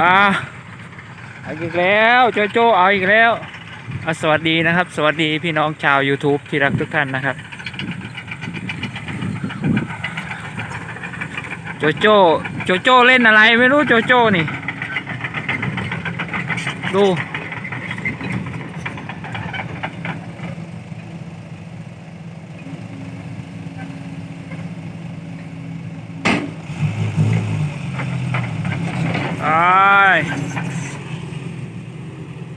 อ่าเอาอีกแล้วโจโจเอาอีกแล้วสวัสดีนะครับ สวัสดีพี่น้องชาว YouTube ที่รักทุกท่านนะครับ โจโจโจโจเล่นอะไรไม่รู้โจโจนี่ ดู ไอ้าย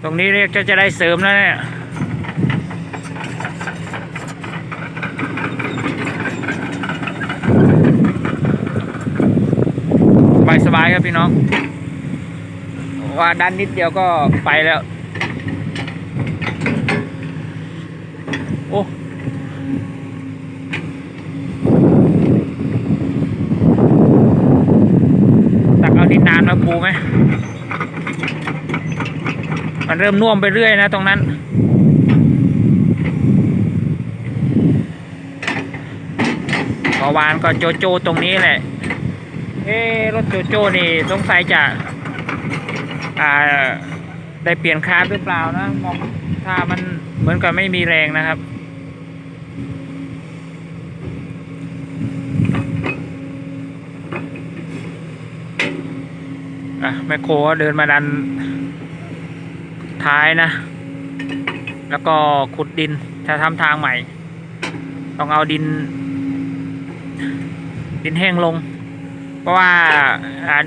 ตรงนี้เรียกจะจะได้เสริมแล้วเนี่ยสบายสบายๆครับพี่น้อง ว่าดันนิดเดียวก็ไปแล้ว โอ้ตักเอาดินนานมาปูไหม มันเริ่มน่วมไปเรื่อยนะตรงนั้น เมื่อวานก็โจโจตรงนี้แหละ เอ๊รถโจโจนี่สงสัยจะอ่าได้เปลี่ยนคาร์หรือเปล่านะมองถ้ามันเหมือนกับไม่มีแรงนะครับอะแมคโครเดินมาดัน ท้ายนะ แล้วก็ขุดดินจะทำทางใหม่ ต้องเอาดิน ดินแห้งลง เพราะว่า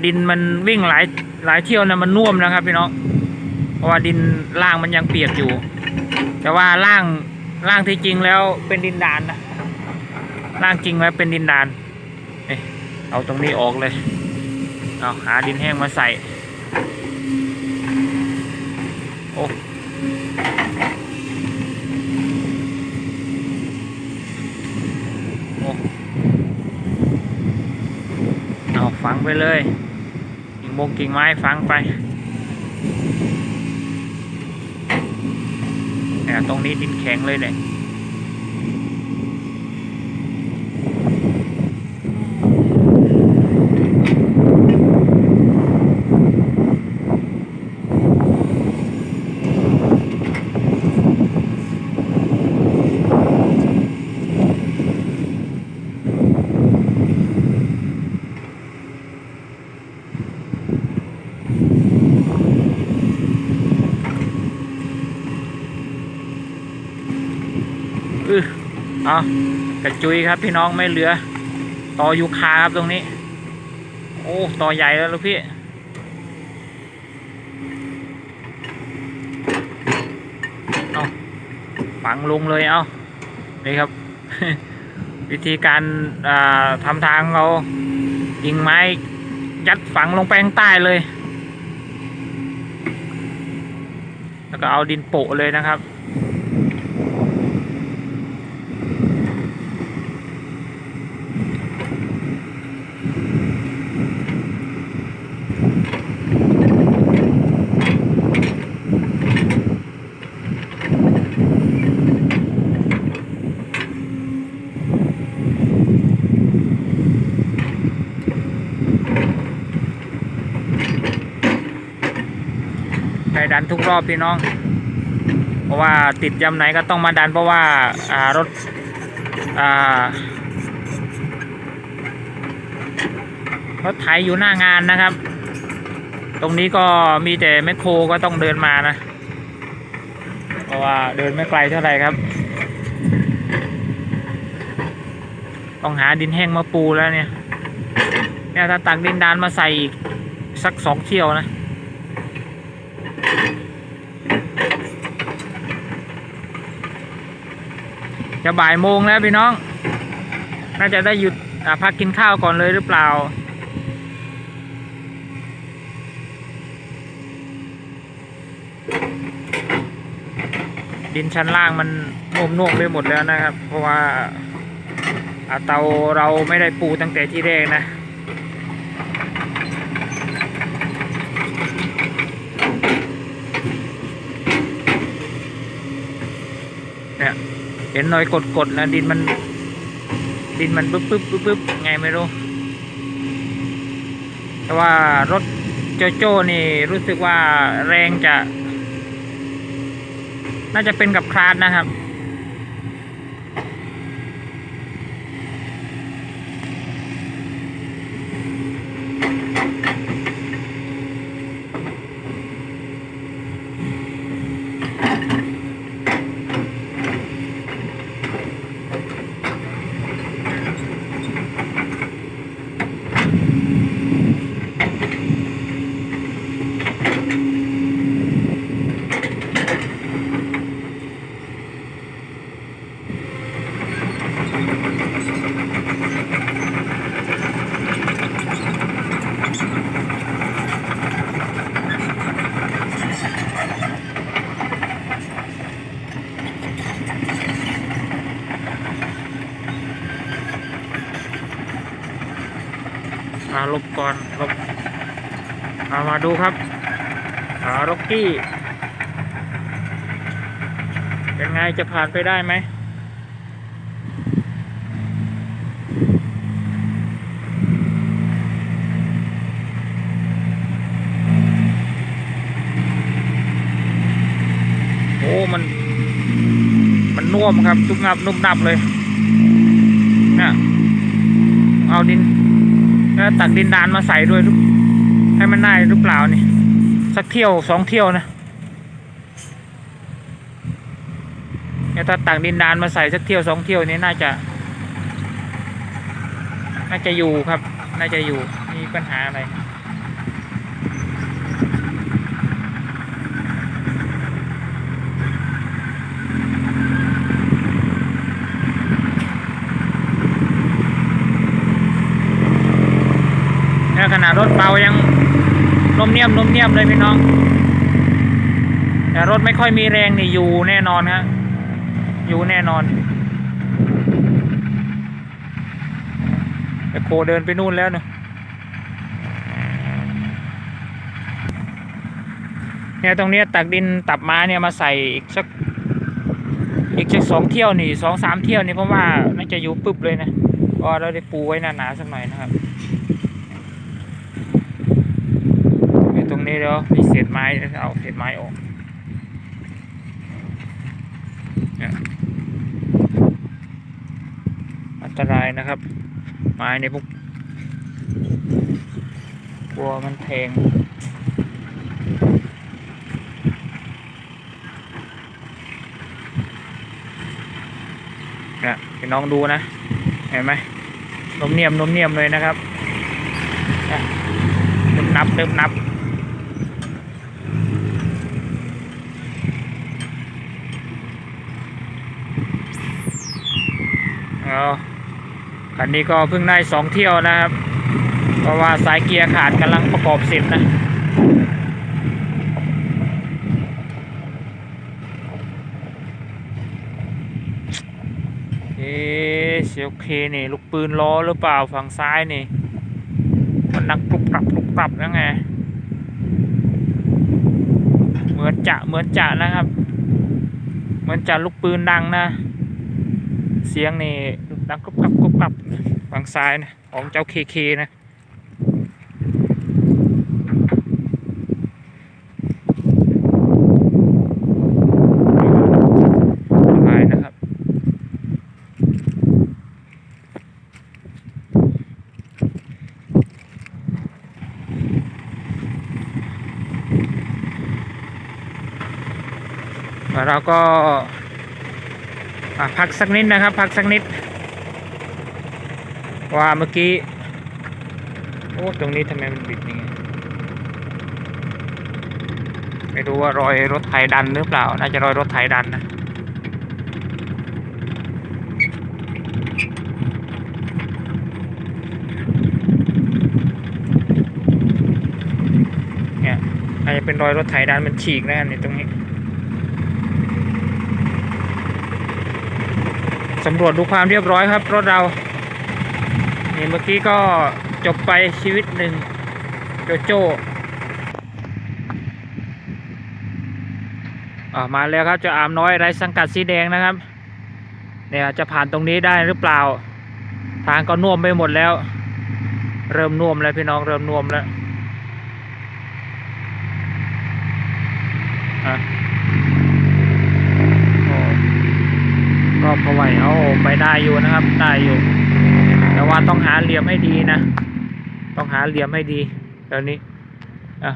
ดินมันวิ่งหลายหลายเที่ยวนะมันน่วมนะครับพี่น้องเพราะว่าดินล่างมันยังเปียกอยู่ แต่ว่าล่างล่างที่จริงแล้วเป็นดินดานนะล่างจริงแล้วเป็นดินดาน เอ๊ะเอาตรงนี้ออกเลย เอาหาดินแห้งมาใส่ โอ้โอ้เอาฝังไปเลยกิ่งมงกิ่งไม้ฟังไปแต่ตรงนี้ดินแข็งเลยเนี่ย อือเอากระจุยครับพี่น้องไม่เหลือ ต่อยูคาครับตรงนี้ โอ้ต่อใหญ่แล้วลูกพี่เอาฝังลงเลยเอานี่ครับ วิธีการาทำทางเรายิงไม้ยัดฝังลงไปข้างใต้เลย แล้วก็เอาดินโปะเลยนะครับ ทุกรอบพี่น้อง เพราะว่าติดยำไหนก็ต้องมาดันเพราะว่าอ่ารถอ่ารถไถอยู่หน้างานนะครับ ตรงนี้ก็มีแต่แมคโครก็ต้องเดินมานะ เพราะว่าเดินไม่ไกลเท่าไหร่ครับ ต้องหาดินแห้งมาปูแล้วเนี่ย เนี่ยถ้าตักดินดานมาใส่อีกสักสองเที่ยวนะ จะบ่ายโมงแล้วพี่น้อง น่าจะได้หยุดพักกินข้าวก่อนเลยหรือเปล่า ดินชั้นล่างมันนุ่มน่วมไปหมดแล้วนะครับ เพราะว่าเตาเราไม่ได้ปูตั้งแต่ที่แรกนะ เนี่ย เห็นหน่อยกดๆนะดินมัน ดินมันปึ๊บปึ๊บปึ๊บปึ๊บไงไม่รู้ แต่ว่ารถโจโจ้นี่รู้สึกว่าแรงจะ น่าจะเป็นกับคลาสนะครับาลบก่อนลบเอามาดูครับอาร็อกกี้ เป็นไงจะผ่านไปได้ไหมโอ้มัน มันน่วมครับทุกงับนุ่มนับเลยเนี่ยเอาดิน แล้วตักดินดานมาใส่ด้วยให้มันได้หรือเปล่านี่ สักเที่ยวสองเที่ยวนะเนี่ยถ้าตักดินดานมาใส่สักเที่ยวสองเที่ยวนี้น่าจะ น่าจะอยู่ครับ น่าจะอยู่มีปัญหาอะไร เนี่ยขนาดรถเบายังนมเนียมนมเนียมเลยพี่น้อง แต่รถไม่ค่อยมีแรงนี่อยู่แน่นอนฮะอยู่แน่นอนแต่โคเดินไปนู่นแล้วเนะเนี่ยตรงเนี้ยตักดินตับม้าเนี่ยมาใส่อีกสักอีกสักสองเที่ยวนี่สองสามเที่ยวนี่เพราะว่าน่าจะอยู่ปึ๊บเลยนะก็เราได้ปูไว้หนาๆสักหน่อยนะครับ อยู่ตรงนี้เดี๋ยวมีเศษไม้เอาเศษไม้ออกอันตรายนะครับ ไม้ในพวกกลัวมันแทงนี่น้องดูนะ เห็นไหมนมเนียมนมเนียมเลยนะครับเติมนับเริ่มนับ เอาคันนี้ก็เพิ่งได้สองเที่ยวนะครับ เพราะว่าสายเกียร์ขาดกำลังประกอบเสร็จนะเอ๊เสียโอเคนี่ลูกปืนล้อหรือเปล่าฝั่งซ้ายนี่ มันดังกรุบกรับกรุบกรับยังไงเหมือนจะเหมือนจะนะครับ เหมือนจะลูกปืนดังนะ เสียงนี่ดังกรุบกรับกรุบกรับฝั่งซ้ายนะของเจ้าเคเคนะซ้ายนะครับแล้วเราก็ พักสักนิดนะครับ พักสักนิด ว่าเมื่อกี้โอ้ตรงนี้ทำไมมันบิดอย่างงี้ไม่รู้ว่ารอยรถไถดันหรือเปล่า น่าจะรอยรถไถดันนะเนี่ยอาจจะเป็นรอยรถไถดันมันฉีกนะเนี่ยตรง สำรวจดูความเรียบร้อยครับ รถเรานี่เมื่อกี้ก็จบไปชีวิตหนึ่งโจโจ้มาแล้วครับจะอามน้อยไรสังกัดสีแดงนะครับ เนี่ยจะผ่านตรงนี้ได้หรือเปล่า ทางก็น่วมไปหมดแล้ว เริ่มน่วมแล้วพี่น้องเริ่มน่วมแล้วอะ ยเอาไปได้อยู่นะครับได้อยู่ แต่ว่าต้องหาเหลี่ยมให้ดีนะ ต้องหาเหลี่ยมให้ดีตอนนี้อะ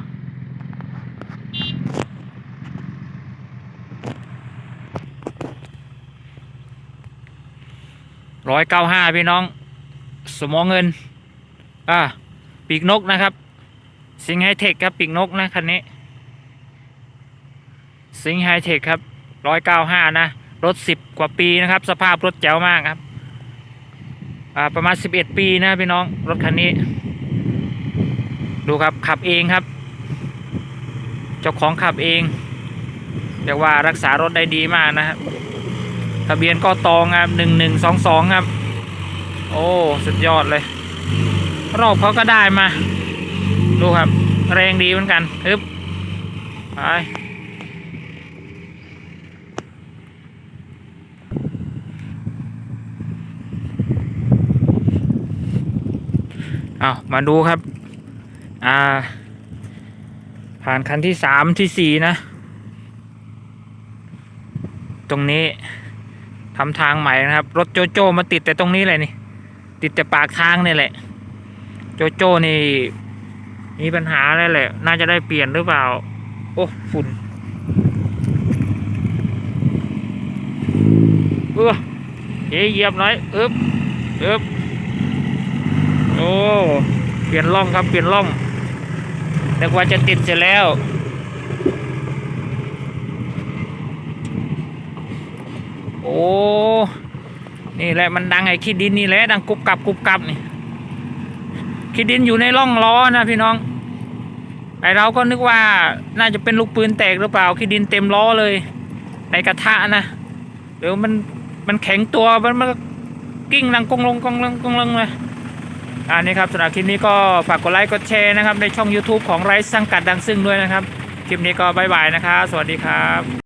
ร้อยเก้าห้าพี่น้อง สมองเงิน อ่าปีกนกนะครับ สิงไฮเทคครับปีกนกนะคันนี้ สิงไฮเทคครับร้อยเก้าห้านะ รถสิบกว่าปีนะครับ สภาพรถแจ๋วมากครับ ประมาณสิบเอ็ดปีนะพี่น้องรถคันนี้ ดูครับขับเองครับ เจ้าของขับเองเรียกว่ารักษารถได้ดีมากนะครับทะเบียนก็ตองครับหนึ่งหนึ่งสองสองครับ โอ้สุดยอดเลย รอบเขาก็ได้มา ดูครับ แรงดีเหมือนกันอึ๊บไป เอามาดูครับ อ่า ผ่านคันที่สามที่สี่นะ ตรงนี้ทำทางใหม่นะครับ รถโจโจ้มาติดแต่ตรงนี้เลยนี่ ติดแต่ปากทางนี่แหละ โจโจ้นี่ มีปัญหาอะไรแหละ น่าจะได้เปลี่ยนหรือเปล่า โอ้ฝุ่นเออเฮ้ยเหยียบหน่อย อึบอึบ อ้เปลี่ยนล่องครับเปลี่ยนล่องแต่กว่าจะติดเสร็จแล้ว โอ้นี่แหละมันดังไอ้ขี้ดินนี่แหละดังกุบกับกุบกับนี่ขี้ดินอยู่ในร่องล้อนะพี่น้องไอเราก็นึกว่าน่าจะเป็นลูกปืนแตกหรือเปล่าขี้ดินเต็มล้อเลยในกระทะนะเดี๋ยวมันมันแข็งตัวมันมันกิ้งลังกงลงกงลงกงลงเลย อันนี้ครับสำหรับคลิปนี้ก็ฝากกดไลค์กดแชร์นะครับในช่อง YouTube ของไร้สังกัดดังซึ่งด้วยนะครับ คลิปนี้ก็บายบายนะครับ สวัสดีครับ